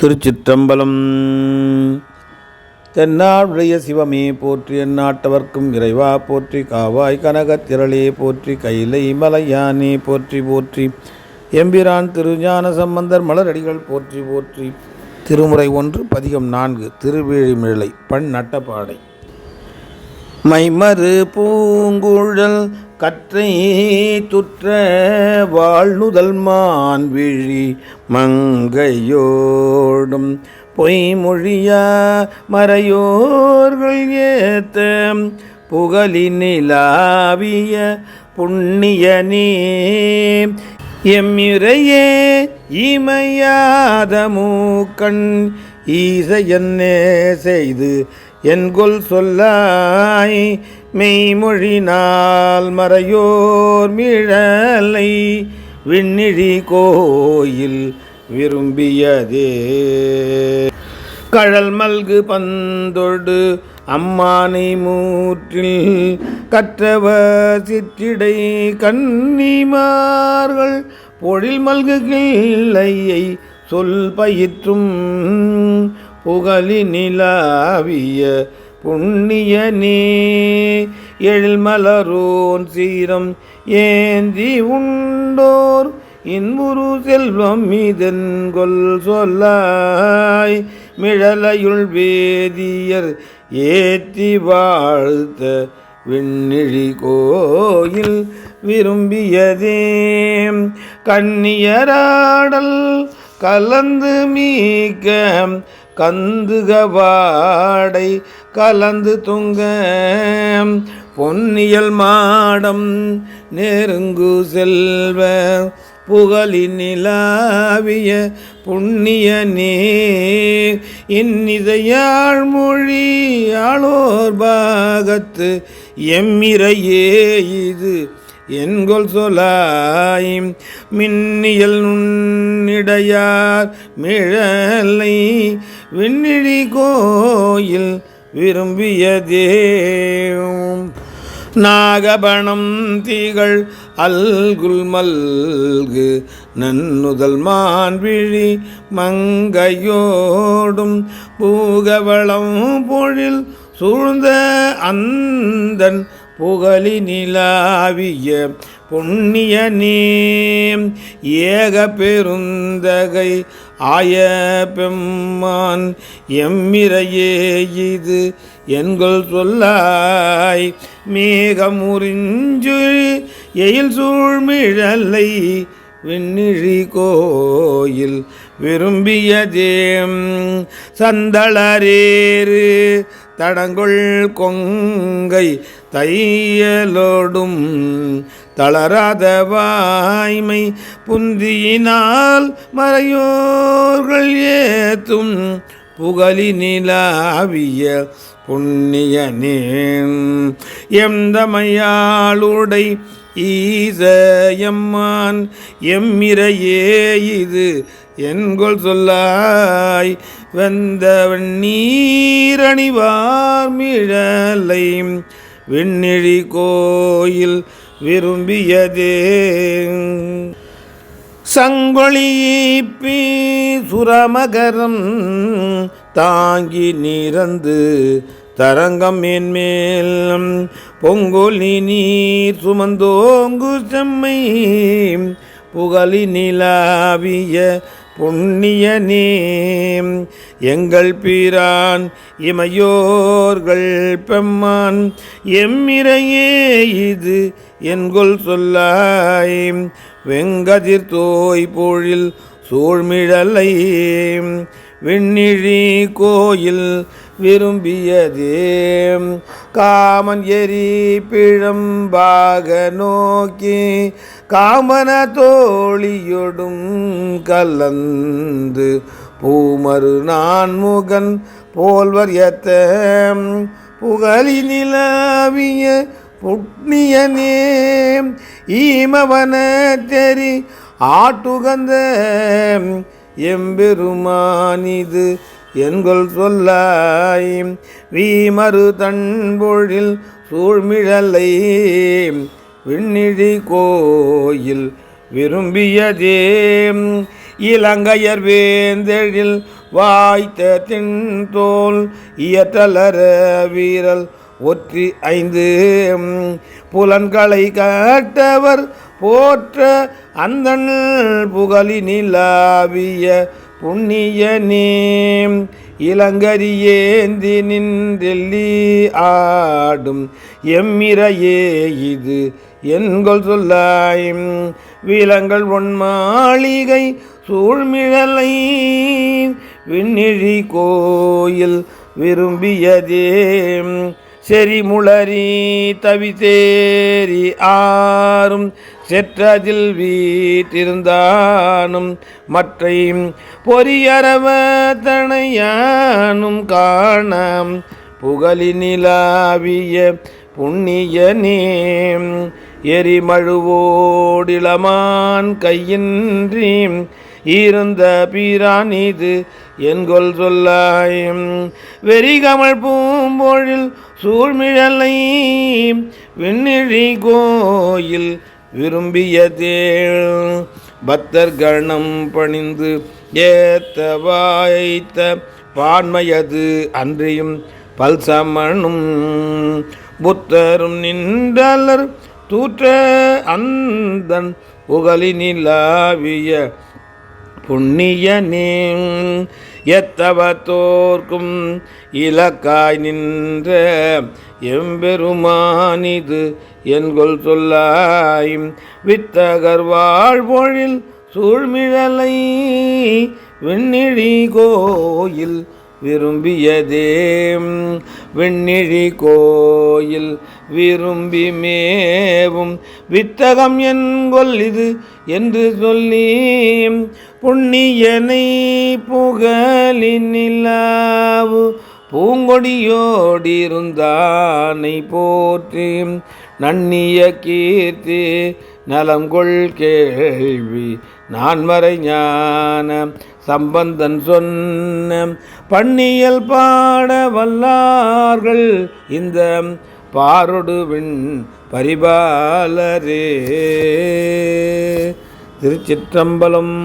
திருச்சிற்றம்பலம். தென்னாடுடைய சிவமே போற்றி எந்நாட்டவர்க்கும் இறைவா போற்றி காவாய் கனகத்திரளே போற்றி கைலை மலையானே போற்றி போற்றி. எம்பிரான் திருஞான சம்பந்தர் மலரடிகள் போற்றி போற்றி. திருமுறை ஒன்று பதிகம் நான்கு திருவேழிமிழலை பண் நட்டப்பாடை மைமறு பூங்குழல் கற்றை துற்ற வாழ்நுதல் மான் விழி மங்கையோடும் பொய்மொழிய மறையோர்கள் ஏத்த புகழினிலாவிய புண்ணியனே எம்மிரையே இமையாத மூக்கண் ஈசையன்னே செய்து என்கொல் சொல்லாய். மெய்மொழினால் மறையோர் மிழலை விண்ணிழி கோயில் விரும்பியதே. கழல் மல்கு பந்தொடு அம்மானை மூற்றில் கற்றவ சிற்றிடை கன்னிமார்கள் பொழில் மல்கு கிள்ளையை சொல் பயிற்றும் புகழி நிலாவிய புண்ணியனே எழில் மலரோன் சீரம் ஏந்தி உண்டோர். இன்புரு செல்வம் மீதென்கொல் சொல்லாய் மிழலையுள் வேதியர் ஏத்தி வாழ்த்த விண்ணிழி கோயில் விரும்பியதே. கண்ணியராடல் கலந்து மீக்க கந்துகவாடை கலந்து துங்க. பொன்னியல் மாடம் நெருங்கு செல்வ புகழி நிலாவிய புண்ணிய நீர். இன்னிசையாழ் மொழி ஆளோர் பாகத்து எம்மிரையே இது என்கொல் சொலாய் மின்னியல் நுண்ணிடையார் மிழலை விண்ணிழி கோயில் விரும்பியதே நாகபணம் தீகள் அல்குல் மல்கு நன்னுதல் மான்விழி மங்கையோடும் பூகவளம் பொழில் சூழ்ந்த அந்தன் புகழி நிலாவிய புண்ணிய நீம் ஏக பெருந்தகை ஆய பெம்மான் எம்மிரையே இது என்கொள் சொல்லாய் மேகமுறிஞ்சு எயில் சூழ்மிழலை விண்ணிழி கோயில் விரும்பியதேம் சந்தளரேறு தடங்குள் கொங்கை தையலோடும் தளராத வாய்மை புந்தியினால் மறையோர்கள் ஏத்தும் புகழி நிலாவிய புண்ணியனே எந்தமையாளுடை ஈசயம்மான் எம்மிரையே இது என்கொள் சொல்லாய் வெந்தவன் நீரணிவார் மிழலை. விண்ணிழி கோயில் விரும்பியதே. சங்கொழியீப்பி சுரமகரம் தாங்கி நிறந்து தரங்கம் என்மேல். பொங்கொலி நீர் சுமந்தோங்கு செம்மை. புகழி நிலாவிய புண்ணியனே எங்கள் பீரான் இமையோர்கள் பெம்மான் எம்மிரையே இது என்கொல் சொல்லாய் வெங்கதிர் தோய் பொழில் சூழ்மிழலை விண்ணிழி கோயில் விரும்பியதே. காமன் எரி பிழம்பாக நோக்கி காமன தோழியொடும் கலந்து பூமரு நான்முகன் போல்வர் எத்த புகழி நிலாவிய புட்னியனே. ஈமவன தெரி ஆட்டுகந்த எம்பெருமானிது என்கொள் சொல்லாய் வீமறு தன்பொழில் சூழ்மிழலை விண்ணிழி கோயில் விரும்பியதே. இலங்கையர் வேந்தெழில் வாய்த்த தின்தோல் இயற்றலர வீரல் ஒற்றி ஐந்து. புலன்களை கட்டவர் போற்ற அந்த புகழி நிலாவிய புண்ணியனே இளங்கரியேந்தி நின்றெல்லி ஆடும் எம்மிரையே இது என்கொள் சொல்லாயும். விலங்கள் ஒன் மாளிகை சூழ்மிழலை விண்ணிழி கோயில் விரும்பியதே. செறிமுளரி தவிசேரி ஆறும் செற்றதில் வீட்டிருந்தானும் மற்றையும் பொறியறவ தனையானும் காணாம். புகழினிலாவிய புண்ணியனே எரிமழுவோடிளமான் கையின்றி இருந்த பீரானிது என்கொல் சொல்லாயும் வெறிகமல் பூம்பொழில் சூழ்மிழலை விண்ணிழி கோயில் விரும்பியதே பக்தர் கணம் பணிந்து ஏத்த வாய்த்த பான்மையது அன்றியும் பல்சமனும் புத்தரும் நின்றலர் தூற்ற அந்தன் புகழினிலாவிய புண்ணியனே எத்தவத்தோர்க்கும் இலக்காய் நின்ற எம்பெருமானிது என்கொள் சொல்லாய் வித்தகர் வாழ்வொழில் சூழ்மிழலை விண்ணிழி கோயில் விரும்பியதே வெண்ணிழி கோயில் விரும்பி மேவும். வித்தகம் என்கொல் இது என்று சொல்லி புண்ணியனை புகழினிலாவு. பூங்கொடியோடிருந்தானை போற்றி நன்னிய கீர்த்தி நலங்கொள் கேள்வி நான்மறை ஞான சம்பந்தன் சொன்ன பண்ணியல் பாட வல்லார்கள் இந்த பாரொடுவின் பரிபாலரே. திருச்சிற்றம்பலம்